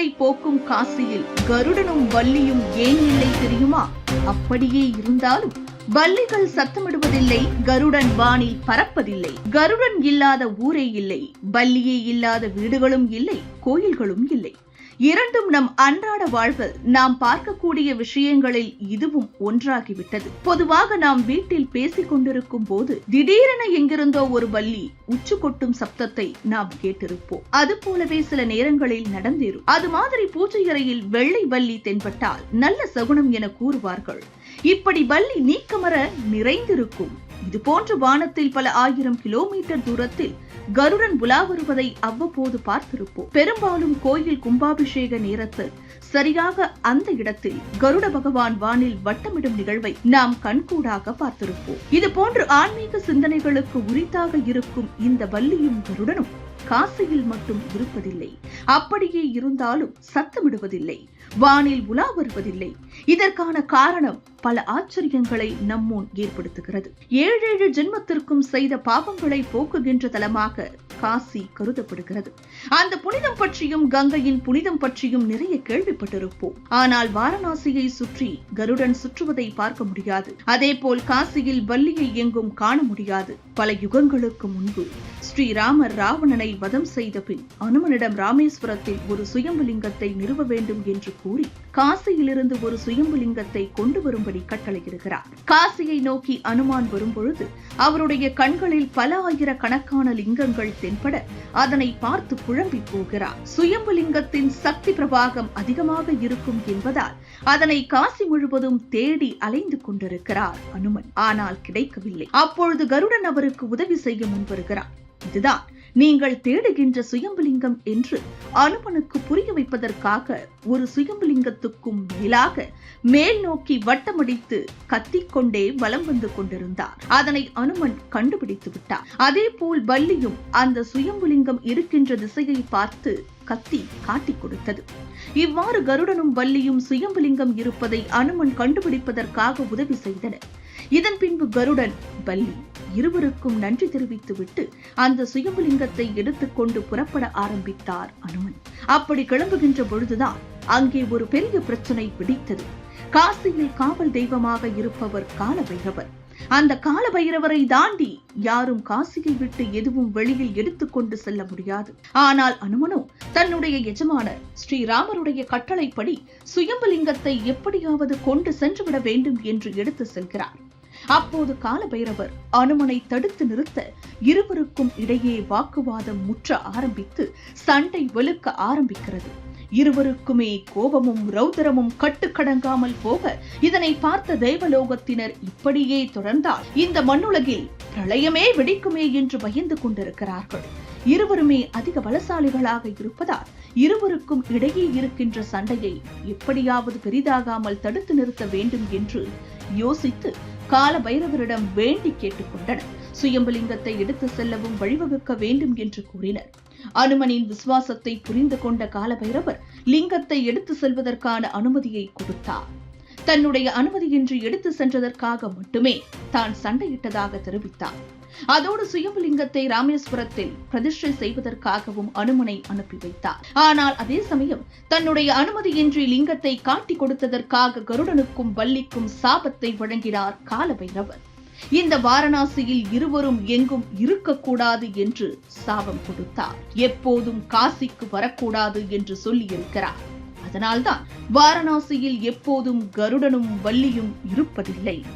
சக்திகளை போக்கும் காசியில் கருடனும் வள்ளியும் ஏன் இல்லை தெரியுமா? அப்படியே இருந்தாலும் வள்ளிகள் சத்தமிடுவதில்லை கருடன் வானில் பறப்பதில்லை. கருடன் இல்லாத ஊரே இல்லை வள்ளியே இல்லாத வீடுகளும் இல்லை கோயில்களும் இல்லை. இரண்டும் நம் அன்றாட வாழ்வில் நாம் பார்க்கக்கூடிய விஷயங்களில் இதுவும் ஒன்றாகிவிட்டது. பொதுவாக நாம் வீட்டில் பேசிக் கொண்டிருக்கும் போது திடீரென எங்கிருந்தோ ஒரு வள்ளி உச்சு கொட்டும் சப்தத்தை நாம் கேட்டிருப்போம். அது போலவே சில நேரங்களில் நடந்தேறும். அது மாதிரி பூஜை அறையில் வெள்ளை வள்ளி தென்பட்டால் நல்ல சகுனம் என கூறுவார்கள். இப்படி வள்ளி நீக்கமர நிறைந்திருக்கும். இதுபோன்று வானத்தில் பல ஆயிரம் கிலோமீட்டர் தூரத்தில் கருடன் உலா வருவதை அவ்வப்போது பார்த்திருப்போம். பெரும்பாலும் கோயில் கும்பாபிஷேக நேரத்தில் சரியாக அந்த இடத்தில் கருட பகவான் வானில் வட்டமிடும் நிகழ்வை நாம் கண்கூடாக பார்த்திருப்போம். இது போன்று ஆன்மீக சிந்தனைகளுக்கு உரித்தாக இருக்கும் இந்த வள்ளியும் கருடனும் காசியில் மட்டும் இருப்பதில்லை. அப்படியே இருந்தாலும் சத்தமிடுவதில்லை. வானில் உலா வருவதில்லை. இதற்கான காரணம் பல ஆச்சரியங்களை நம்முன் ஏற்படுத்துகிறது. ஏழேழு ஜென்மத்திற்கும் செய்த பாவங்களை போக்குகின்ற தலமாக காசி கருதப்படுகிறது. அந்த புனிதம் பற்றியும் கங்கையின் புனிதம் பற்றியும் நிறைய கேள்விப்பட்டிருப்போம். ஆனால் வாரணாசியை சுற்றி கருடன் சுற்றுவதை பார்க்க முடியாது. அதேபோல் காசியில் வள்ளியை எங்கும் காண முடியாது. பல யுகங்களுக்கு முன்பு ஸ்ரீராமர் ராவணனை வதம் செய்த பின் அனுமனிடம் ராமேஸ்வரத்தில் ஒரு சுயம்புலிங்கத்தை நிறுவ வேண்டும் என்று கூறி காசியிலிருந்து ஒரு சுயம்புலிங்கத்தை கொண்டு வரும்படி கட்டளையிடுகிறார். காசியை நோக்கி அனுமான் வரும்பொழுது அவருடைய கண்களில் பல ஆயிரக்கணக்கான லிங்கங்கள் தென்பட அதனை பார்த்து குழம்பி போகிறார். சுயம்புலிங்கத்தின் சக்தி பிரபாகம் அதிகமாக இருக்கும் என்பதால் அதனை காசி முழுவதும் தேடி அலைந்து கொண்டிருக்கிறார் அனுமன். ஆனால் கிடைக்கவில்லை. அப்பொழுது கருடன் அவருக்கு உதவி செய்ய முன்வருகிறார் இதுதான் நீங்கள் தேடுகின்ற சுயம்புலிங்கம் என்று அனுமனுக்கு புரிய வைப்பதற்காக ஒரு சுயம்புலிங்கத்துக்கும் மேலாக மேல் நோக்கி வட்டமடித்து கத்திக்கொண்டே வலம் வந்து கொண்டிருந்தார். அதனை அனுமன் கண்டுபிடித்து விட்டார் அதே போல் வள்ளியும் அந்த சுயம்புலிங்கம் இருக்கின்ற திசையை பார்த்து கத்தி காட்டிக் கொடுத்தது. இவ்வாறு கருடனும் வள்ளியும் சுயம்புலிங்கம் இருப்பதை அனுமன் கண்டுபிடிப்பதற்காக உதவி செய்தனர். இதன் பின்பு கருடன் வள்ளி இருவருக்கும் நன்றி தெரிவித்துவிட்டு அந்த சுயம்புலிங்கத்தை எடுத்துக்கொண்டு புறப்பட ஆரம்பித்தார் அனுமன். அப்படி கிளம்புகின்ற பொழுதுதான் அங்கே ஒரு பெரிய பிரச்சனை பிடித்தது. காசியில் காவல் தெய்வமாக இருப்பவர் காலபைரவர். அந்த கால பைரவரை தாண்டி யாரும் காசியை விட்டு எதுவும் வெளியில் எடுத்துக்கொண்டு செல்ல முடியாது. ஆனால் அனுமனோ தன்னுடைய எஜமானர் ஸ்ரீராமருடைய கட்டளைப்படி சுயம்புலிங்கத்தை எப்படியாவது கொண்டு சென்றுவிட வேண்டும் என்று எடுத்து செல்கிறார். அப்போது காலபைரவர் அனுமனை தடுத்து நிறுத்த இருவருக்கும் இடையே வாக்குவாதம் முற்ற ஆரம்பித்து சண்டை வெளுக்க ஆரம்பிக்கிறது. இருவருக்குமே கோபமும் ரௌதரமும் கட்டுக்கடங்காமல் போக இதனை பார்த்த தேவலோகத்தினர் இப்படியே தொடர்ந்தால் இந்த மண்ணுலகில் பிரளயமே வெடிக்குமே என்று பயந்து கொண்டிருக்கிறார்கள். இருவருமே அதிக பலசாலிகளாக இருப்பதால் இருவருக்கும் இடையே இருக்கின்ற சண்டையை எப்படியாவது பெரிதாகாமல் தடுத்து நிறுத்த வேண்டும் என்று யோசித்து கால பைரவரிடம் வேண்டி கேட்டுக்கொண்டனர். சுயம்பலிங்கத்தை எடுத்து செல்லவும் வழிவகுக்க வேண்டும் என்று கூறினர். அனுமனின் விசுவாசத்தை புரிந்து கொண்ட காலபைரவர் லிங்கத்தை எடுத்து செல்வதற்கான அனுமதியை கொடுத்தார். தன்னுடைய அனுமதியின்றி எடுத்து சென்றதற்காக மட்டுமே தான் சண்டையிட்டதாக தெரிவித்தார். அதோடு சுயம்பலிங்கத்தை ராமேஸ்வரத்தில் பிரதிஷ்டை செய்வதற்காகவும் அனுமனை அனுப்பி வைத்தார். ஆனால் அதே சமயம் தன்னுடைய அனுமதியின்றி லிங்கத்தை காட்டிக் கொடுத்ததற்காக கருடனுக்கும் வள்ளிக்கும் சாபத்தை வழங்கினார் காலபைரவர். இந்த வாரணாசியில் இருவரும் எங்கும் இருக்கக்கூடாது என்று சாபம் கொடுத்தார். எப்போதும் காசிக்கு வரக்கூடாது என்று சொல்லியிருக்கிறார். அதனால்தான் வாரணாசியில் எப்போதும் கருடனும் வள்ளியும் இருப்பதில்லை.